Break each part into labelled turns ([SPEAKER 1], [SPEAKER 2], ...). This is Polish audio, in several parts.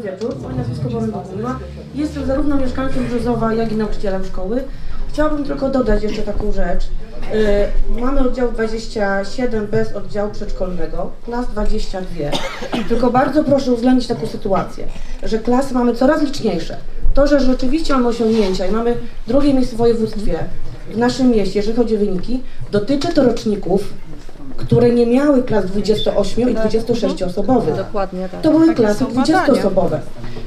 [SPEAKER 1] dobry wieczór. Moje nazwisko Borys Jestem zarówno mieszkańcem Brzozowa, jak i nauczycielem szkoły. Chciałabym tylko dodać jeszcze taką rzecz. Yy, mamy oddział 27 bez oddziału przedszkolnego, klas 22. Tylko bardzo proszę uwzględnić taką sytuację, że klasy mamy coraz liczniejsze. To, że rzeczywiście mamy osiągnięcia i mamy drugie miejsce w województwie w naszym mieście, jeżeli chodzi o wyniki, dotyczy to roczników, które nie miały klas 28 i 26 osobowych.
[SPEAKER 2] Dokładnie tak.
[SPEAKER 1] To były klasy 20-osobowe.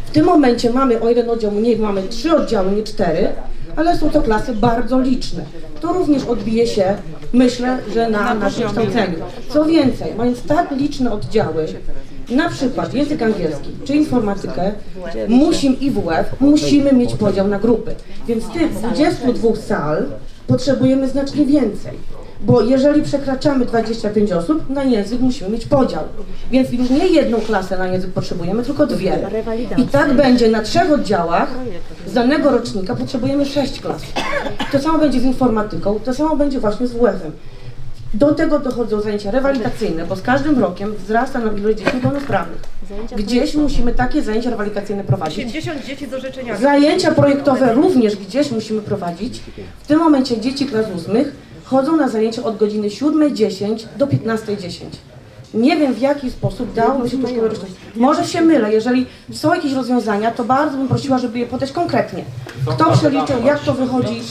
[SPEAKER 1] W tym momencie mamy o jeden oddział mniej, mamy trzy oddziały, nie cztery, ale są to klasy bardzo liczne. To również odbije się, myślę, że na naszym kształceniu. Co więcej, mając tak liczne oddziały, na przykład język angielski czy informatykę, musimy i WF, musimy mieć podział na grupy. Więc tych 22 sal potrzebujemy znacznie więcej. Bo jeżeli przekraczamy 25 osób, na język musimy mieć podział. Więc już nie jedną klasę na język potrzebujemy, tylko dwie. I tak będzie na trzech oddziałach z danego rocznika potrzebujemy sześć klas. To samo będzie z informatyką, to samo będzie właśnie z WF-em. Do tego dochodzą zajęcia rewalidacyjne, bo z każdym rokiem wzrasta nam ilość dzieci pełnosprawnych. Gdzieś musimy takie zajęcia rewalidacyjne prowadzić.
[SPEAKER 3] 50 dzieci z orzeczeniami.
[SPEAKER 1] Zajęcia projektowe również gdzieś musimy prowadzić. W tym momencie dzieci klas ósmych chodzą na zajęcia od godziny 7.10 do 15.10. Nie wiem w jaki sposób dałoby się to rozszerzyć. Może się mylę, jeżeli są jakieś rozwiązania, to bardzo bym prosiła, żeby je podać konkretnie. Kto przeliczył, jak to wychodzi?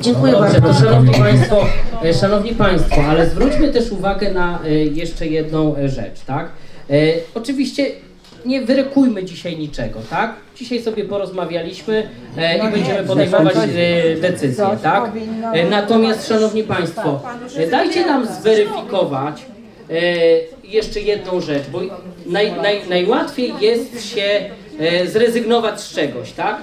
[SPEAKER 1] Dziękuję
[SPEAKER 4] Dobrze,
[SPEAKER 1] bardzo.
[SPEAKER 4] to szanowni państwo, e, szanowni państwo, ale zwróćmy też uwagę na e, jeszcze jedną e, rzecz, tak? E, Oczywiście nie wyrykujmy dzisiaj niczego, tak? Dzisiaj sobie porozmawialiśmy e, i będziemy podejmować e, decyzje, tak? E, Natomiast szanowni państwo, e, dajcie nam zweryfikować e, jeszcze jedną rzecz, bo naj, naj, najłatwiej jest się e, zrezygnować z czegoś, tak?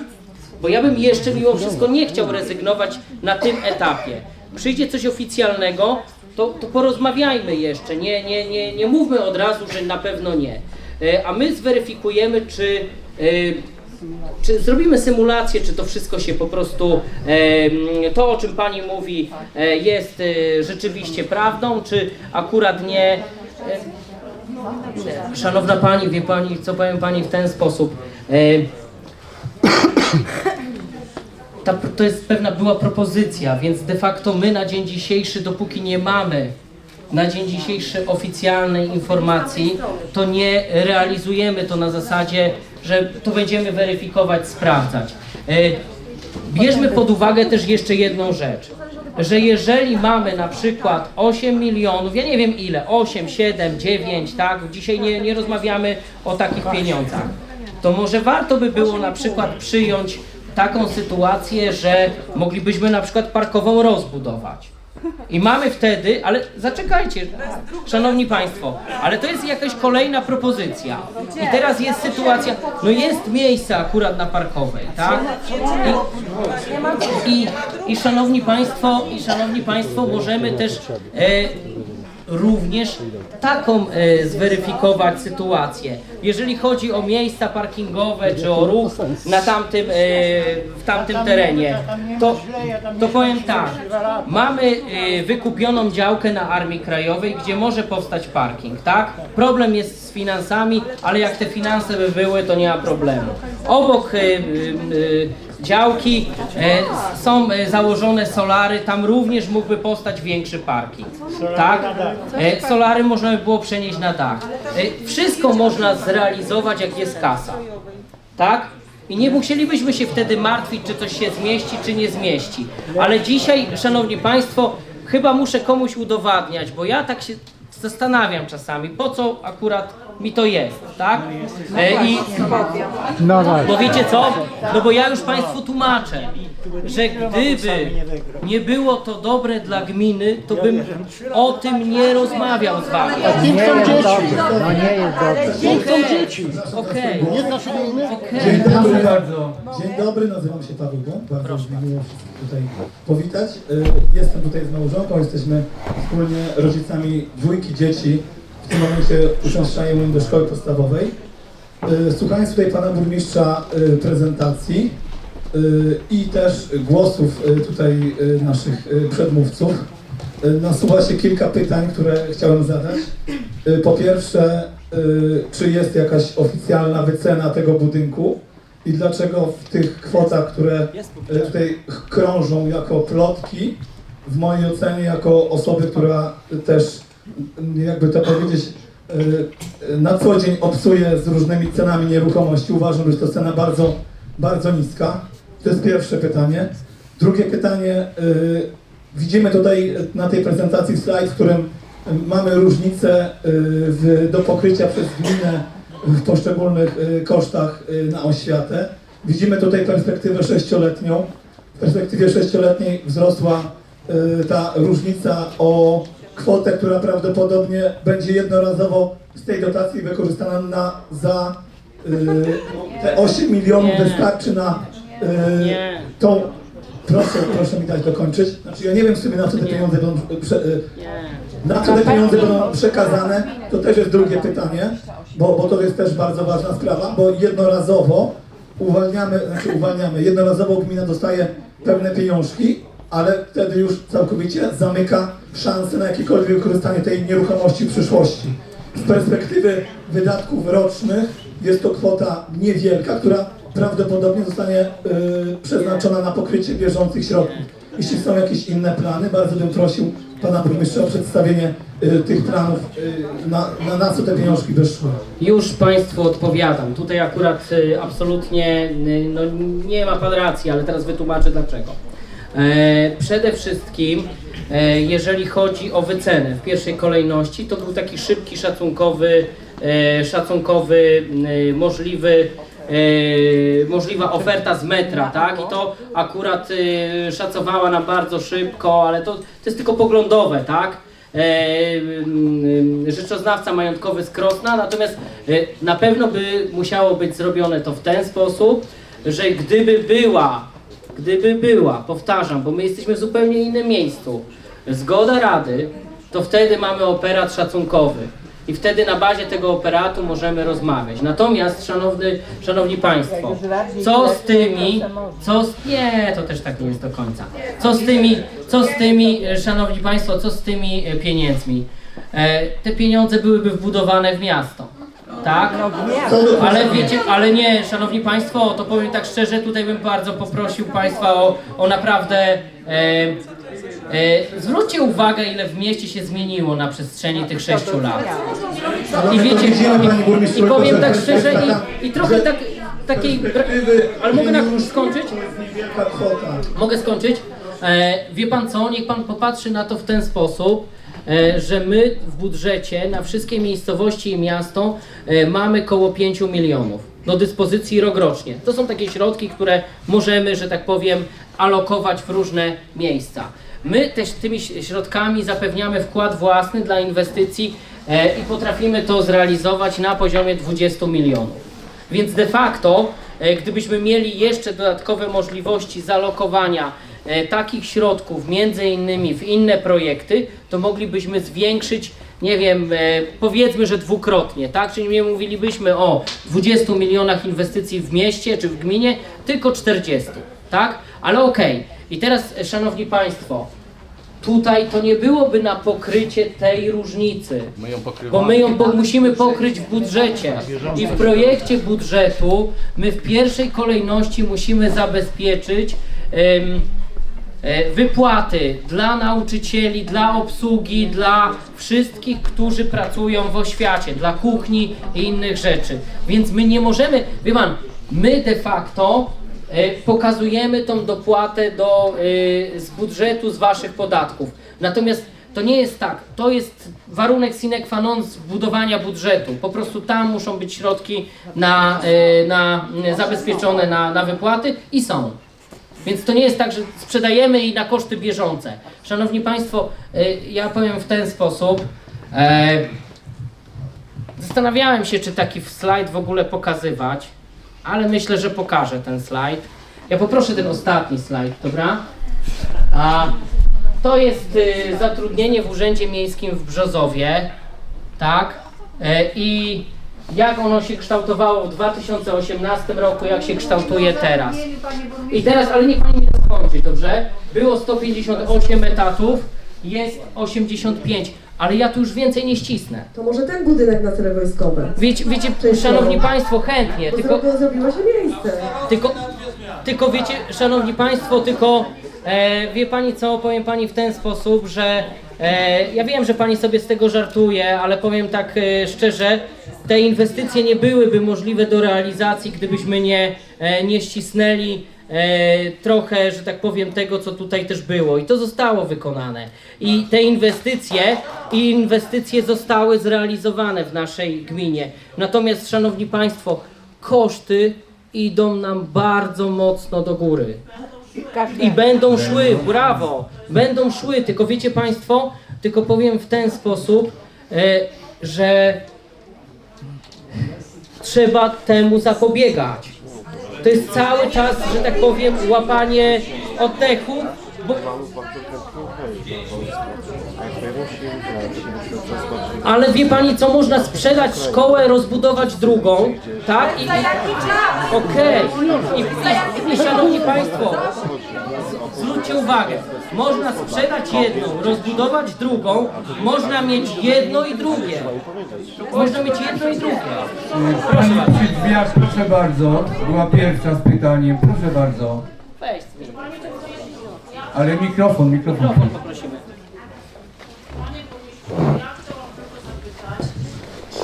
[SPEAKER 4] Bo ja bym jeszcze mimo wszystko nie chciał rezygnować na tym etapie. Przyjdzie coś oficjalnego, to, to porozmawiajmy jeszcze. Nie, nie, nie, nie mówmy od razu, że na pewno nie. E, A my zweryfikujemy, czy, e, czy zrobimy symulację, czy to wszystko się po prostu, e, to o czym Pani mówi, jest rzeczywiście prawdą, czy akurat nie. Szanowna Pani, wie Pani, co powiem Pani w ten sposób. Ta, to jest pewna była propozycja, więc de facto my na dzień dzisiejszy, dopóki nie mamy na dzień dzisiejszy oficjalnej informacji, to nie realizujemy to na zasadzie, że to będziemy weryfikować, sprawdzać. E, Bierzmy pod uwagę też jeszcze jedną rzecz, że jeżeli mamy na przykład 8 milionów, ja nie wiem ile, 8, 7, 9, tak, dzisiaj nie, nie rozmawiamy o takich pieniądzach, to może warto by było na przykład przyjąć taką sytuację, że moglibyśmy na przykład parkową rozbudować. I mamy wtedy, ale zaczekajcie, szanowni państwo, ale to jest jakaś kolejna propozycja. I teraz jest sytuacja, no jest miejsce akurat na parkowej, tak? I, i, i szanowni państwo, i szanowni państwo, możemy też e, również taką e, zweryfikować sytuację. Jeżeli chodzi o miejsca parkingowe czy o ruch na tamtym, e, w tamtym terenie, to, to powiem tak, mamy e, wykupioną działkę na Armii Krajowej, gdzie może powstać parking, tak? Problem jest z finansami, ale jak te finanse by były, to nie ma problemu. Obok e, e, działki e, są e, założone solary, tam również mógłby powstać większy parking. Tak? E, solary można by było przenieść na dach. E, wszystko można zrealizować, jak jest kasa. Tak? I nie musielibyśmy się wtedy martwić, czy coś się zmieści, czy nie zmieści. Ale dzisiaj, szanowni państwo, chyba muszę komuś udowadniać, bo ja tak się zastanawiam czasami, po co akurat mi to jest, tak? E, I bo wiecie co? No bo ja już Państwu tłumaczę, że gdyby nie było to dobre dla gminy, to bym o tym nie rozmawiał z Wami.
[SPEAKER 5] Kim są dzieci? No nie jest dobrze. Kim są dzieci?
[SPEAKER 4] Okej,
[SPEAKER 5] Nie znasz
[SPEAKER 4] okej.
[SPEAKER 6] Dzień dobry bardzo. Dzień dobry, nazywam się Paweł Gąb. Bardzo mi miło tutaj powitać. Y, Jestem tutaj z małżonką, jesteśmy wspólnie rodzicami dwójki dzieci. W tym momencie uczęszczają do szkoły podstawowej. Y, Słuchając tutaj pana burmistrza y, prezentacji y, i też głosów tutaj naszych przedmówców, nasuwa się kilka pytań, które chciałem zadać. Po pierwsze, czy jest jakaś oficjalna wycena tego budynku i dlaczego w tych kwotach, które tutaj krążą jako plotki, w mojej ocenie jako osoby, która też, jakby to powiedzieć, y, y, na co dzień obcuje z różnymi cenami nieruchomości, uważam, że to cena bardzo, bardzo niska. To jest pierwsze pytanie. Drugie pytanie, y, widzimy tutaj na tej prezentacji slajd, w którym mamy różnicę w, do pokrycia przez gminę w poszczególnych kosztach na oświatę. Widzimy tutaj perspektywę sześcioletnią. W perspektywie sześcioletniej wzrosła ta różnica o kwotę, która prawdopodobnie będzie jednorazowo z tej dotacji wykorzystana na, za y, te 8 milionów
[SPEAKER 4] Nie.
[SPEAKER 6] wystarczy na y,
[SPEAKER 4] Nie.
[SPEAKER 6] tą. Proszę, proszę mi dać dokończyć. Znaczy ja nie wiem w sumie na co te pieniądze będą prze, y,
[SPEAKER 4] Nie.
[SPEAKER 6] na co te pieniądze będą przekazane, to też jest drugie pytanie, bo, bo to jest też bardzo ważna sprawa, bo jednorazowo uwalniamy, znaczy uwalniamy, jednorazowo gmina dostaje pewne pieniążki, ale wtedy już całkowicie zamyka szanse na jakiekolwiek wykorzystanie tej nieruchomości w przyszłości. Z perspektywy wydatków rocznych jest to kwota niewielka, która prawdopodobnie zostanie y, przeznaczona na pokrycie bieżących środków. Jeśli są jakieś inne plany, bardzo bym prosił pana burmistrza o przedstawienie y, tych planów, y, na, na, na co te pieniążki wyszły.
[SPEAKER 4] Już Państwu odpowiadam. Tutaj akurat y, absolutnie y, no, nie ma Pan racji, ale teraz wytłumaczę dlaczego. E, przede wszystkim, jeżeli chodzi o wycenę w pierwszej kolejności, to był taki szybki, szacunkowy, e, szacunkowy, y, możliwy e, możliwa oferta z metra, tak? I to akurat szacowała nam bardzo szybko, ale to, to jest tylko poglądowe, tak? E, rzeczoznawca majątkowy z Krosna, natomiast e, na pewno by musiało być zrobione to w ten sposób, że gdyby była, gdyby była, powtarzam, bo my jesteśmy w zupełnie innym miejscu, zgoda Rady, to wtedy mamy operat szacunkowy. I wtedy na bazie tego operatu możemy rozmawiać. Natomiast, szanowny, szanowni Państwo, co z tymi, co z, nie, to też tak nie jest do końca. Co z tymi, co z tymi, szanowni Państwo, co z tymi pieniędzmi? E, te pieniądze byłyby wbudowane w miasto, tak?
[SPEAKER 6] Co do
[SPEAKER 4] Ale wiecie, ale nie, szanowni państwo, to powiem tak szczerze, tutaj bym bardzo poprosił państwa o, o naprawdę. E, e, zwróćcie uwagę, ile w mieście się zmieniło na przestrzeni tych sześciu lat. I wiecie, i, i powiem tak szczerze, i, i trochę tak, takiej. Ale mogę na, skończyć? Mogę skończyć? E, wie pan co? Niech pan popatrzy na to w ten sposób, że my w budżecie na wszystkie miejscowości i miasto e, mamy koło 5 milionów do dyspozycji rokrocznie. To są takie środki, które możemy, że tak powiem, alokować w różne miejsca. My też tymi środkami zapewniamy wkład własny dla inwestycji e, i potrafimy to zrealizować na poziomie 20 milionów. Więc de facto, e, gdybyśmy mieli jeszcze dodatkowe możliwości zalokowania e, takich środków, między innymi w inne projekty, to moglibyśmy zwiększyć, nie wiem, e, powiedzmy, że dwukrotnie, tak? Czyli nie mówilibyśmy o 20 milionach inwestycji w mieście czy w gminie, tylko 40, tak? Ale okej. I teraz, e, szanowni państwo, tutaj to nie byłoby na pokrycie tej różnicy. Bo my ją po, musimy pokryć w budżecie. I w projekcie budżetu my w pierwszej kolejności musimy zabezpieczyć e, wypłaty dla nauczycieli, dla obsługi, dla wszystkich, którzy pracują w oświacie, dla kuchni i innych rzeczy. Więc my nie możemy, wie pan, my de facto e, pokazujemy tą dopłatę do, e, z budżetu, z waszych podatków. Natomiast to nie jest tak. To jest warunek sine qua non zbudowania budżetu. Po prostu tam muszą być środki na, e, na, zabezpieczone na, na wypłaty i są. Więc to nie jest tak, że sprzedajemy i na koszty bieżące. Szanowni Państwo, e, ja powiem w ten sposób. E, Zastanawiałem się, czy taki slajd w ogóle pokazywać, ale myślę, że pokażę ten slajd. Ja poproszę ten ostatni slajd, dobra? A to jest y, zatrudnienie w Urzędzie Miejskim w Brzozowie, tak? E, I jak ono się kształtowało w 2018 roku, jak się kształtuje teraz. I teraz, ale niech pani to skończy, dobrze? Było 158 etatów, jest 85. ale ja tu już więcej nie ścisnę.
[SPEAKER 1] To może ten budynek na cele wojskowe.
[SPEAKER 4] Wiecie, wiecie szanowni państwo, chętnie,
[SPEAKER 1] Bo
[SPEAKER 4] tylko...
[SPEAKER 1] zrobiło, zrobiło się miejsce.
[SPEAKER 4] Tylko, tylko wiecie, szanowni państwo, tylko e, wie pani co, powiem pani w ten sposób, że e, ja wiem, że pani sobie z tego żartuje, ale powiem tak e, szczerze, te inwestycje nie byłyby możliwe do realizacji, gdybyśmy nie, e, nie ścisnęli e, trochę, że tak powiem, tego, co tutaj też było. I to zostało wykonane. I te inwestycje, inwestycje zostały zrealizowane w naszej gminie. Natomiast, szanowni państwo, koszty idą nam bardzo mocno do góry. I będą szły, brawo, będą szły, tylko wiecie Państwo, tylko powiem w ten sposób, e, że trzeba temu zapobiegać. To jest cały czas, że tak powiem, łapanie oddechu, bo, ale wie Pani co, można sprzedać szkołę, rozbudować drugą, tak? I, i, Okej. I, i, I szanowni Państwo, zwróćcie uwagę, można sprzedać jedną, rozbudować drugą, można mieć jedno i drugie. Można mieć jedno i drugie. Proszę bardzo.
[SPEAKER 2] Przy drzwiach, proszę bardzo. Była pierwsza z pytaniem, proszę bardzo.
[SPEAKER 4] Weź.
[SPEAKER 2] Ale mikrofon, mikrofon.
[SPEAKER 4] Mikrofon poprosimy.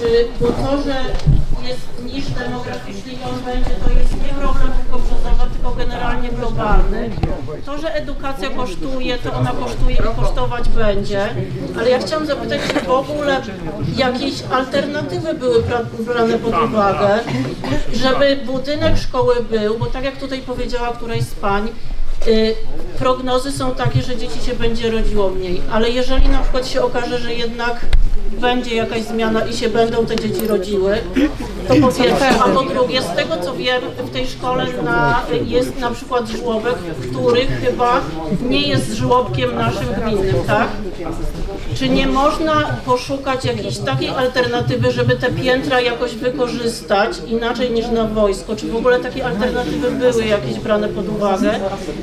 [SPEAKER 3] Czy bo to, że jest niż demograficzny i on będzie, to jest nie problem tylko brzozowy, tylko generalnie globalny. To, że edukacja kosztuje, to ona kosztuje i kosztować będzie. Ale ja chciałam zapytać, czy w ogóle jakieś alternatywy były bra- brane pod uwagę, żeby budynek szkoły był, bo tak jak tutaj powiedziała któraś z pań, prognozy są takie, że dzieci się będzie rodziło mniej, ale jeżeli na przykład się okaże, że jednak będzie jakaś zmiana i się będą te dzieci rodziły, to po pierwsze, a po drugie, z tego co wiem, w tej szkole na, jest na przykład żłobek, który chyba nie jest żłobkiem naszym gminnym, tak? Czy nie można poszukać jakiejś takiej alternatywy, żeby te piętra jakoś wykorzystać inaczej niż na wojsko? Czy w ogóle takie alternatywy były jakieś brane pod uwagę,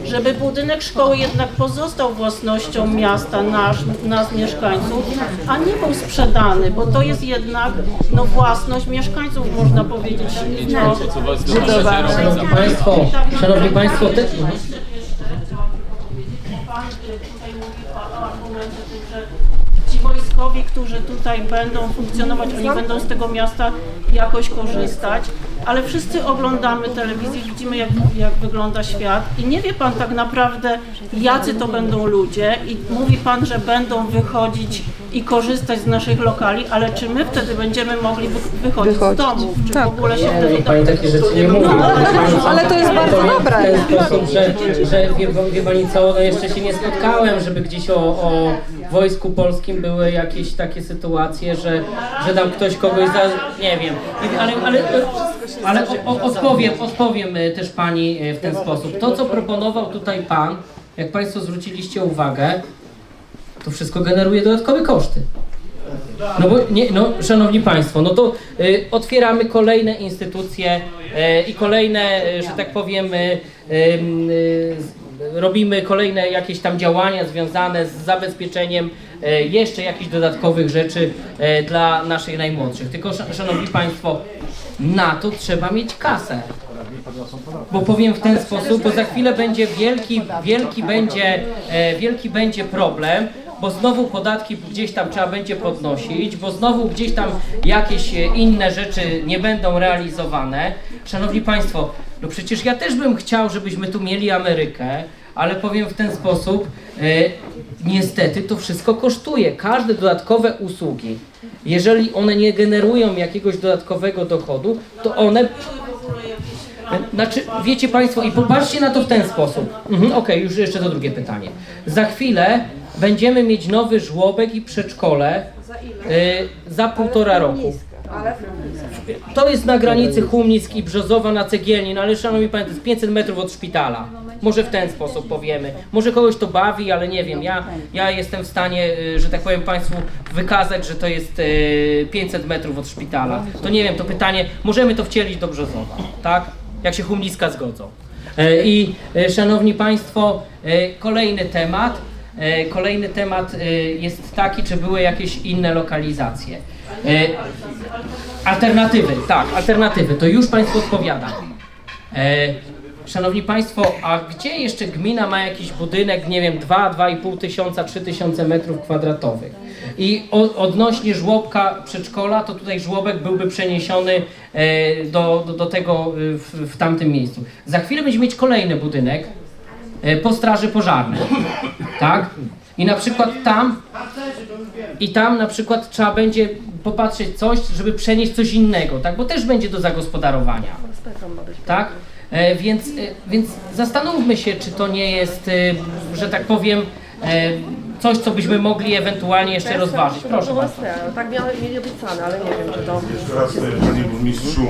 [SPEAKER 3] żeby budynek szkoły jednak pozostał własnością miasta, nasz, nas mieszkańców, a nie był sprzedany, bo to jest jednak no, własność mieszkańców, można powiedzieć. No,
[SPEAKER 4] Szanowni Państwo, Szanowni Państwo, te...
[SPEAKER 3] Pan tutaj mówił o argumencie tym, że wojskowi, którzy tutaj będą funkcjonować, oni będą z tego miasta jakoś korzystać, ale wszyscy oglądamy telewizję, widzimy jak, jak wygląda świat i nie wie Pan tak naprawdę, jacy to będą ludzie i mówi Pan, że będą wychodzić i korzystać z naszych lokali, ale czy my wtedy będziemy mogli wy, wychodzić, z domów, czy w ogóle się wtedy...
[SPEAKER 4] Niech Pani takie rzeczy nie mówi.
[SPEAKER 7] Ale to jest bardzo dobre.
[SPEAKER 4] W ten sposób, że, że wie, wie Pani co, no jeszcze się nie spotkałem, żeby gdzieś o, o wojsku polskim były jakieś takie sytuacje, że, że tam ktoś kogoś za... nie wiem. Ale, ale, ale o, odpowiem, odpowiem też Pani e, w ten sposób. To, co proponował tutaj Pan, jak Państwo zwróciliście uwagę, to wszystko generuje dodatkowe koszty. No bo nie, no, szanowni Państwo, no to y, otwieramy kolejne instytucje y, i kolejne, że tak powiem, y, y, robimy kolejne jakieś tam działania związane z zabezpieczeniem y, jeszcze jakichś dodatkowych rzeczy y, dla naszych najmłodszych. Tylko, sza- szanowni Państwo, na to trzeba mieć kasę. Bo powiem w ten sposób, bo za chwilę będzie wielki, wielki będzie, e, wielki będzie problem, bo znowu podatki gdzieś tam trzeba będzie podnosić, bo znowu gdzieś tam jakieś e, inne rzeczy nie będą realizowane. Szanowni Państwo, no przecież ja też bym chciał, żebyśmy tu mieli Amerykę, ale powiem w ten sposób, e, niestety to wszystko kosztuje. Każde dodatkowe usługi, jeżeli one nie generują jakiegoś dodatkowego dochodu, to one znaczy, wiecie Państwo, i popatrzcie na to w ten sposób. Mhm, Okej, już jeszcze to drugie pytanie. Za chwilę będziemy mieć nowy żłobek i przedszkole y, za półtora roku. To jest na granicy Chumnick i Brzozowa na Cegielni, no ale szanowni Państwo, to jest 500 metrów od szpitala. Może w ten sposób powiemy. Może kogoś to bawi, ale nie wiem. Ja, ja jestem w stanie, y, że tak powiem Państwu, wykazać, że to jest y, 500 metrów od szpitala. To nie wiem, to pytanie, możemy to wcielić do Brzozowa, tak? Jak się Chumniska zgodzą. E, I e, szanowni Państwo, e, kolejny temat. kolejny temat jest taki, czy były jakieś inne lokalizacje. Alternatywy, tak, alternatywy, to już Państwu odpowiadam. E, szanowni Państwo, a gdzie jeszcze gmina ma jakiś budynek, nie wiem, 2, 2,5 tysiąca, 3 tysiące metrów kwadratowych? I odnośnie żłobka przedszkola, to tutaj żłobek byłby przeniesiony e, do, do, do tego e, w, w tamtym miejscu. Za chwilę będziemy mieć kolejny budynek e, po straży pożarnej, tak? I na przykład tam i tam na przykład trzeba będzie popatrzeć coś, żeby przenieść coś innego, tak? Bo też będzie do zagospodarowania. Tak? E, więc, e, więc zastanówmy się, czy to nie jest, e, że tak powiem, e, coś, co byśmy mogli ewentualnie jeszcze rozważyć. Proszę bardzo.
[SPEAKER 7] Tak miały, mieli obiecane, ale nie wiem, czy to...
[SPEAKER 8] Jeszcze raz, e, panie burmistrzu,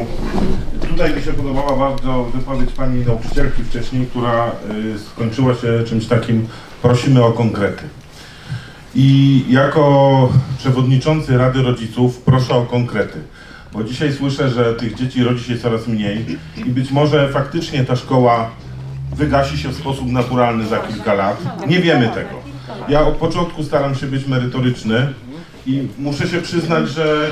[SPEAKER 8] tutaj mi się podobała bardzo wypowiedź pani nauczycielki wcześniej, która e, skończyła się czymś takim, prosimy o konkrety. I jako przewodniczący Rady Rodziców proszę o konkrety. Bo dzisiaj słyszę, że tych dzieci rodzi się coraz mniej i być może faktycznie ta szkoła wygasi się w sposób naturalny za kilka lat. Nie wiemy tego. Ja od początku staram się być merytoryczny i muszę się przyznać, że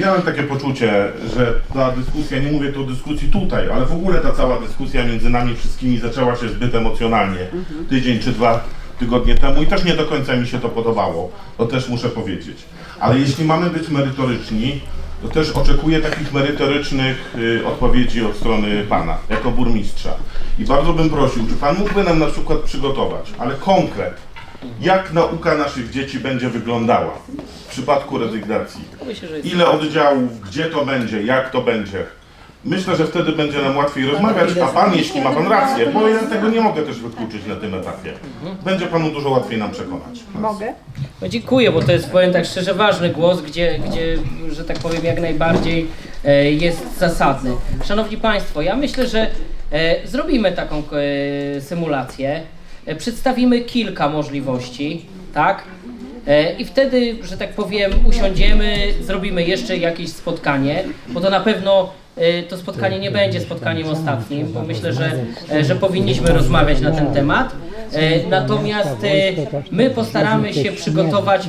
[SPEAKER 8] miałem takie poczucie, że ta dyskusja, nie mówię tu o dyskusji tutaj, ale w ogóle ta cała dyskusja między nami wszystkimi zaczęła się zbyt emocjonalnie tydzień czy dwa tygodnie temu i też nie do końca mi się to podobało, to też muszę powiedzieć. Ale jeśli mamy być merytoryczni, to też oczekuję takich merytorycznych y, odpowiedzi od strony Pana, jako burmistrza. I bardzo bym prosił, czy Pan mógłby nam na przykład przygotować, ale konkret, jak nauka naszych dzieci będzie wyglądała w przypadku rezygnacji?
[SPEAKER 4] Jest
[SPEAKER 8] Ile oddziałów, gdzie to będzie, jak to będzie? Myślę, że wtedy będzie nam łatwiej rozmawiać, a Pan, jeśli ma Pan rację, bo ja tego nie mogę też wykluczyć na tym etapie, będzie Panu dużo łatwiej nam przekonać.
[SPEAKER 7] Mogę?
[SPEAKER 4] No dziękuję, bo to jest, powiem tak szczerze, ważny głos, gdzie, gdzie że tak powiem, jak najbardziej e, jest zasadny. Szanowni Państwo, ja myślę, że e, zrobimy taką e, symulację, e, przedstawimy kilka możliwości, tak? E, I wtedy, że tak powiem, usiądziemy, zrobimy jeszcze jakieś spotkanie, bo to na pewno to spotkanie nie będzie spotkaniem ostatnim, bo myślę, że, e, że powinniśmy rozmawiać na ten temat. E, Natomiast e, my postaramy się przygotować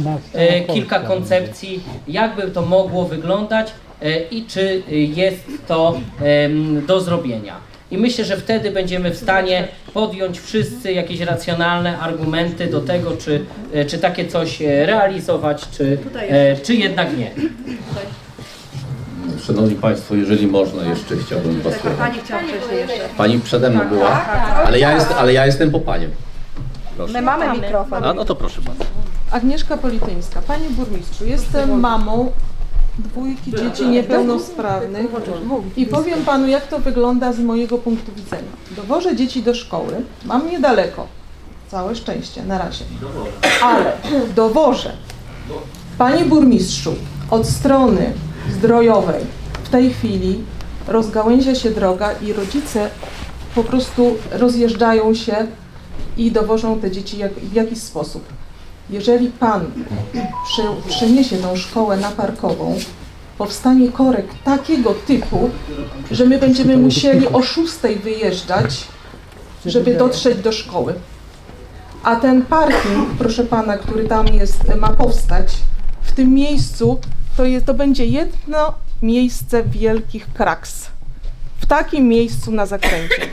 [SPEAKER 4] kilka koncepcji, jakby to mogło wyglądać i czy jest to do zrobienia. I myślę, że wtedy będziemy w stanie podjąć wszyscy jakieś racjonalne argumenty do tego, czy, czy takie coś realizować, czy, czy jednak nie.
[SPEAKER 9] Szanowni Państwo, jeżeli można, jeszcze chciałbym słowa.
[SPEAKER 7] Pani chciała wcześniej jeszcze.
[SPEAKER 9] Pani przede mną była, ale ja, jest, ale ja jestem po Paniem.
[SPEAKER 7] My mamy mikrofon.
[SPEAKER 9] A no to proszę bardzo.
[SPEAKER 10] Agnieszka Polityńska. Panie burmistrzu, jestem mamą dwójki dzieci niepełnosprawnych i powiem panu, jak to wygląda z mojego punktu widzenia. Dowożę dzieci do szkoły, mam niedaleko. Całe szczęście, na razie. Ale dowożę. Panie burmistrzu, od strony zdrojowej w tej chwili rozgałęzia się droga i rodzice po prostu rozjeżdżają się i dowożą te dzieci jak, w jakiś sposób. Jeżeli Pan prze, przeniesie tą szkołę na parkową, powstanie korek takiego typu, że my będziemy musieli o 6 wyjeżdżać, żeby dotrzeć do szkoły. A ten parking, proszę Pana, który tam jest, ma powstać, w tym miejscu to, jest, to będzie jedno miejsce wielkich kraks. W takim miejscu na zakręcie.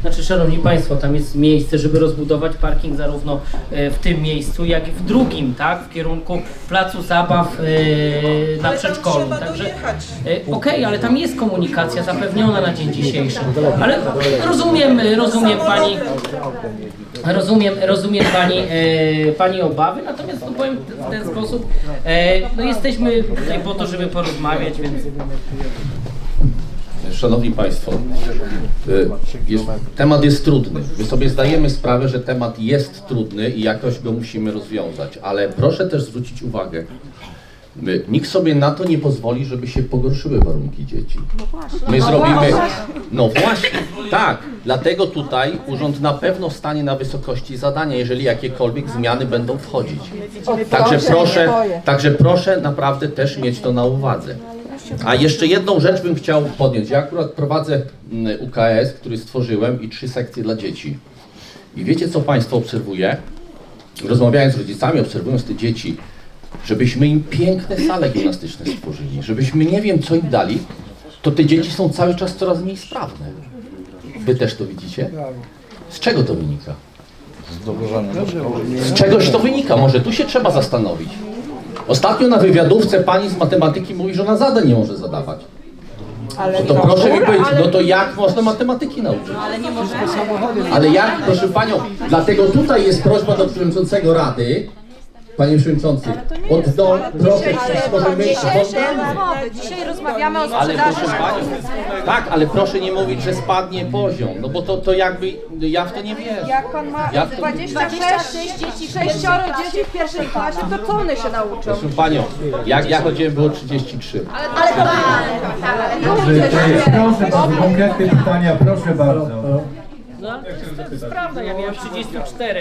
[SPEAKER 4] Znaczy, szanowni Państwo, tam jest miejsce, żeby rozbudować parking zarówno e, w tym miejscu, jak i w drugim, tak? W kierunku placu zabaw e, na przedszkolu. Także, e, Okej, ale tam jest komunikacja zapewniona na dzień dzisiejszy. Ale rozumiem, rozumiem Pani, rozumiem, rozumiem Pani, e, Pani obawy, natomiast no, powiem w ten sposób, e, no jesteśmy tutaj po to, żeby porozmawiać, więc
[SPEAKER 9] Szanowni Państwo, y, jest, temat jest trudny. My sobie zdajemy sprawę, że temat jest trudny i jakoś go musimy rozwiązać, ale proszę też zwrócić uwagę, my, nikt sobie na to nie pozwoli, żeby się pogorszyły warunki dzieci. My zrobimy. No właśnie, tak. Dlatego tutaj urząd na pewno stanie na wysokości zadania, jeżeli jakiekolwiek zmiany będą wchodzić. Także proszę, także proszę naprawdę też mieć to na uwadze. A jeszcze jedną rzecz bym chciał podjąć. Ja akurat prowadzę mm, UKS, który stworzyłem i trzy sekcje dla dzieci. I wiecie, co Państwo obserwuje? Rozmawiając z rodzicami, obserwując te dzieci, żebyśmy im piękne sale gimnastyczne stworzyli, żebyśmy nie wiem, co im dali, to te dzieci są cały czas coraz mniej sprawne. Wy też to widzicie? Z czego to wynika? Z czegoś to wynika, może tu się trzeba zastanowić. Ostatnio na wywiadówce pani z matematyki mówi, że ona zadań nie może zadawać.
[SPEAKER 10] Ale
[SPEAKER 9] No to proszę mi powiedzieć, no to jak można matematyki nauczyć? Ale jak, proszę panią, dlatego tutaj jest prośba do przewodniczącego Rady, panie przewodniczący, proszę, stworzymy
[SPEAKER 7] rozmowy. Dzisiaj rozmawiamy o
[SPEAKER 9] ale
[SPEAKER 7] sprzedaży
[SPEAKER 9] proszę panią, tak, ale proszę nie mówić, że spadnie poziom, no bo to, to jakby, ja w to nie wierzę.
[SPEAKER 7] Jak on ma
[SPEAKER 9] Ja w to-
[SPEAKER 7] 26 dzieci, 6 dzieci w pierwszej klasie, to co one się nauczą?
[SPEAKER 9] Proszę panią, jak ja chodziłem było 33.
[SPEAKER 7] Ale to
[SPEAKER 2] Proszę, konkretne pytania, proszę bardzo.
[SPEAKER 4] No, ale to jest, to jest prawda, ja miałem 34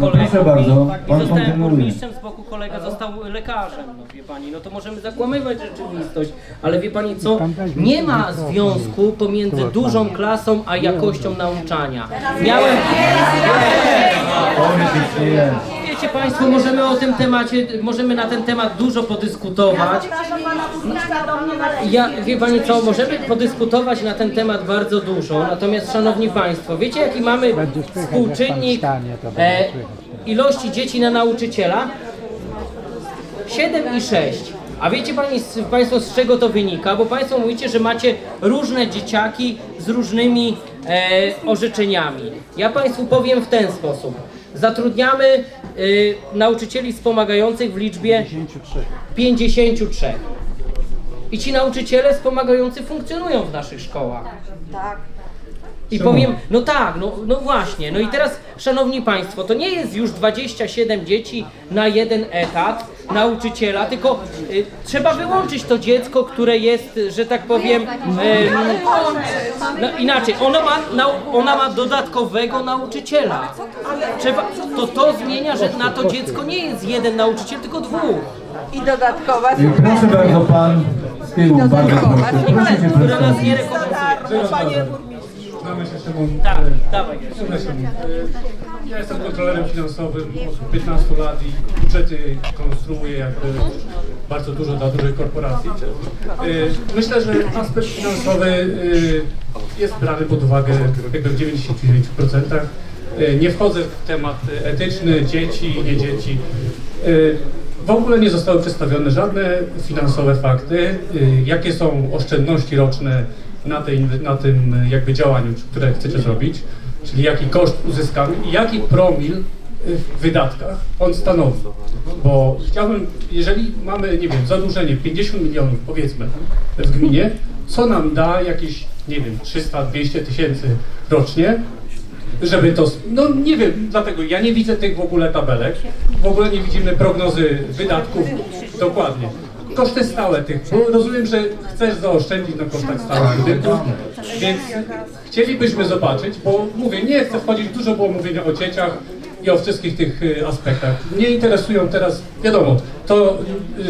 [SPEAKER 4] kolegów
[SPEAKER 2] Proszę bardzo,
[SPEAKER 4] i, i
[SPEAKER 2] pan
[SPEAKER 4] zostałem
[SPEAKER 2] kontynuuje.
[SPEAKER 4] burmistrzem, z boku kolega został lekarzem, no wie pani, no to możemy zakłamywać rzeczywistość, ale wie pani co, nie ma związku pomiędzy dużą klasą a jakością nauczania. Miałem...
[SPEAKER 2] Politycznie jest.
[SPEAKER 4] Wiecie Państwo, możemy o tym temacie, możemy na ten temat dużo podyskutować. Ja, wie Pani co, możemy podyskutować na ten temat bardzo dużo, natomiast Szanowni Państwo, wiecie jaki mamy współczynnik e, ilości dzieci na nauczyciela? 7 i 6. A wiecie pani, z- Państwo z czego to wynika? Bo Państwo mówicie, że macie różne dzieciaki z różnymi e, orzeczeniami. Ja Państwu powiem w ten sposób. Zatrudniamy e, nauczycieli wspomagających w liczbie 53. I ci nauczyciele wspomagający funkcjonują w naszych szkołach.
[SPEAKER 7] Tak.
[SPEAKER 4] I powiem, no tak, no, no właśnie. No i teraz, szanowni państwo, to nie jest już 27 dzieci na jeden etat nauczyciela, tylko y, trzeba wyłączyć to dziecko, które jest, że tak powiem, y, no, inaczej, ono ma, nau, ona ma dodatkowego nauczyciela. Trzeba, to to zmienia, że na to dziecko nie jest jeden nauczyciel, tylko dwóch.
[SPEAKER 7] I dodatkowa
[SPEAKER 2] Proszę bardzo, pan z tyłu, bardzo proszę. Proszę się
[SPEAKER 4] Które nas nie rekomenduje.
[SPEAKER 11] Znamy się Szymon.
[SPEAKER 4] Tak, dawaj.
[SPEAKER 11] Przepraszam. E, Ja jestem kontrolerem finansowym od 15 lat i budżety konstruuję jakby bardzo dużo dla dużych korporacji. E, Myślę, że aspekt finansowy e, jest brany pod uwagę jakby w 99%. E, Nie wchodzę w temat etyczny, dzieci, nie dzieci. E, W ogóle nie zostały przedstawione żadne finansowe fakty, e, jakie są oszczędności roczne na, tej, na tym e, jakby działaniu, które chcecie zrobić, czyli jaki koszt uzyskamy i jaki promil e, w wydatkach on stanowi. Bo chciałbym, jeżeli mamy, nie wiem, zadłużenie 50 milionów powiedzmy w gminie, co nam da jakieś, nie wiem, 300-200 tysięcy rocznie, żeby to, no nie wiem, dlatego ja nie widzę tych w ogóle tabelek, w ogóle nie widzimy prognozy wydatków dokładnie. Koszty stałe tych, bo rozumiem, że chcesz zaoszczędzić na kosztach stałych budynków, więc chcielibyśmy zobaczyć, bo mówię, nie chcę wchodzić, dużo było mówienia o dzieciach i o wszystkich tych y, aspektach. Mnie interesują teraz, wiadomo, to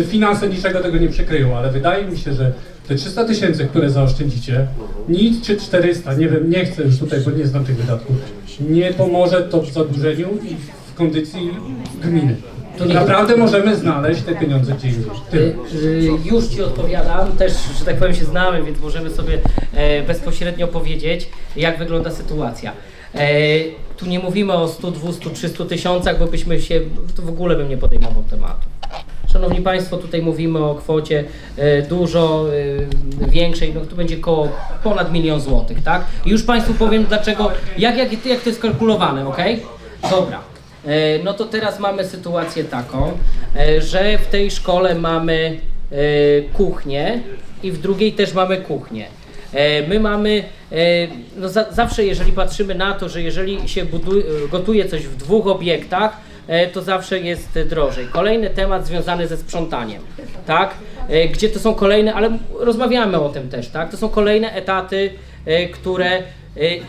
[SPEAKER 11] y, finanse niczego tego nie przykryją, ale wydaje mi się, że te 300 tysięcy, które zaoszczędzicie, nic czy 400, nie wiem, nie chcę już tutaj, bo nie znam tych wydatków, nie pomoże to w zadłużeniu i w kondycji gminy. To naprawdę możemy znaleźć te pieniądze gdzie indziej. Tyle.
[SPEAKER 4] Y, Już Ci odpowiadam, też, że tak powiem, się znamy, więc możemy sobie e, bezpośrednio powiedzieć, jak wygląda sytuacja. E, Tu nie mówimy o 100, 200, 300 tysiącach, bo byśmy się, to w ogóle bym nie podejmował tematu. Szanowni Państwo, tutaj mówimy o kwocie e, dużo e, większej, no to będzie koło ponad milion złotych, tak? I już Państwu powiem dlaczego, jak, jak, jak to jest kalkulowane, ok? Dobra. E, No to teraz mamy sytuację taką, e, że w tej szkole mamy e, kuchnię i w drugiej też mamy kuchnię. My mamy, no za, zawsze jeżeli patrzymy na to, że jeżeli się buduje, gotuje coś w dwóch obiektach, to zawsze jest drożej. Kolejny temat związany ze sprzątaniem, tak? Gdzie to są kolejne, ale rozmawiamy o tym też, tak? To są kolejne etaty, które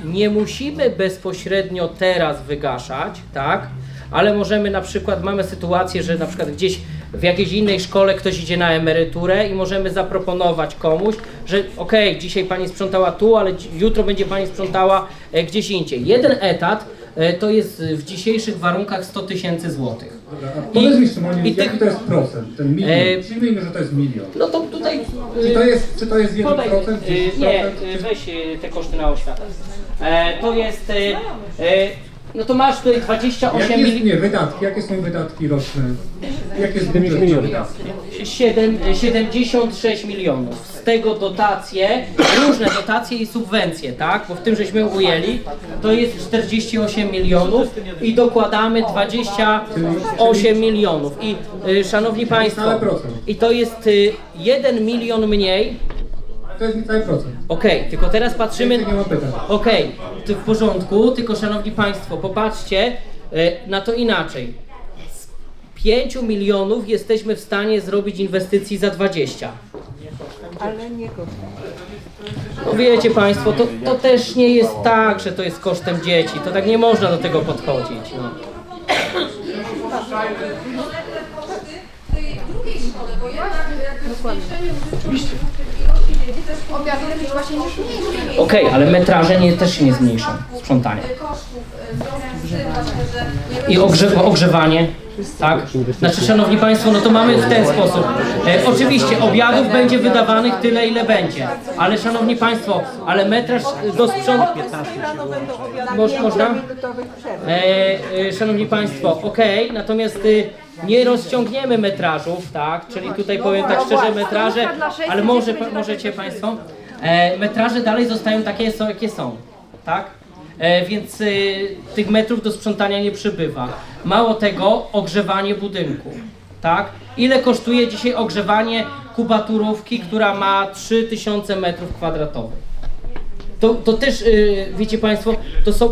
[SPEAKER 4] nie musimy bezpośrednio teraz wygaszać, tak? Ale możemy na przykład, mamy sytuację, że na przykład gdzieś w jakiejś innej szkole ktoś idzie na emeryturę i możemy zaproponować komuś, że okej, dzisiaj pani sprzątała tu, ale dzi- jutro będzie pani sprzątała e, gdzieś indziej. Jeden etat e, to jest w dzisiejszych warunkach 100 tysięcy złotych.
[SPEAKER 2] A powiedz mi Szymonie,
[SPEAKER 4] i tych-
[SPEAKER 2] jaki to jest procent, ten milion?
[SPEAKER 4] E,
[SPEAKER 2] Przyjmijmy, że to jest milion.
[SPEAKER 4] No to tutaj...
[SPEAKER 2] Czy to jest, czy to jest 1%,
[SPEAKER 4] Podaj,
[SPEAKER 2] 10%?
[SPEAKER 4] nie, y, weź y, te koszty na oświatę. E, to jest, y, y, no to masz tutaj 28
[SPEAKER 2] Jakie jest,
[SPEAKER 4] milionów.
[SPEAKER 2] nie, wydatki, jakie są wydatki roczne? Jakie jest budżet?
[SPEAKER 4] Siedem- 76 milionów. Z tego dotacje, różne dotacje i subwencje, tak? Bo w tym żeśmy ujęli, to jest 48 milionów i dokładamy 28 milionów. I y, szanowni Państwo,
[SPEAKER 2] procent.
[SPEAKER 4] i to jest y, 1 milion mniej.
[SPEAKER 2] To jest cały procent.
[SPEAKER 4] Okej, tylko teraz patrzymy.
[SPEAKER 2] Więcej nie ma pytań.
[SPEAKER 4] Okej, to w porządku, tylko szanowni Państwo, popatrzcie e, na to inaczej. Z 5 milionów jesteśmy w stanie zrobić inwestycji za 20.
[SPEAKER 7] Ale nie kosztuje.
[SPEAKER 4] No wiecie Państwo, to, to też nie jest tak, że to jest kosztem dzieci. To tak nie można do tego podchodzić. No.
[SPEAKER 12] Obiadów właśnie.
[SPEAKER 4] Okej, ale metraże nie, też się nie zmniejszą, sprzątanie.
[SPEAKER 12] Że nie
[SPEAKER 4] I ogrze ogrzewanie, tak? Znaczy, szanowni państwo, no to mamy w ten sposób. E, oczywiście obiadów będzie wydawanych tyle, ile będzie. Ale szanowni państwo, ale metraż do
[SPEAKER 10] obiady.
[SPEAKER 4] Moż, można? E, e, szanowni państwo, okej, natomiast y, nie rozciągniemy metrażów, tak? Czyli tutaj powiem tak szczerze, metraże, ale może, możecie państwo, e, metraże dalej zostają takie, są, jakie są, tak? E, więc y, tych metrów do sprzątania nie przybywa. Mało tego, ogrzewanie budynku, tak? Ile kosztuje dzisiaj ogrzewanie kubaturówki, która ma 3000 metrów kwadratowych? To, to też, y, wiecie Państwo, to są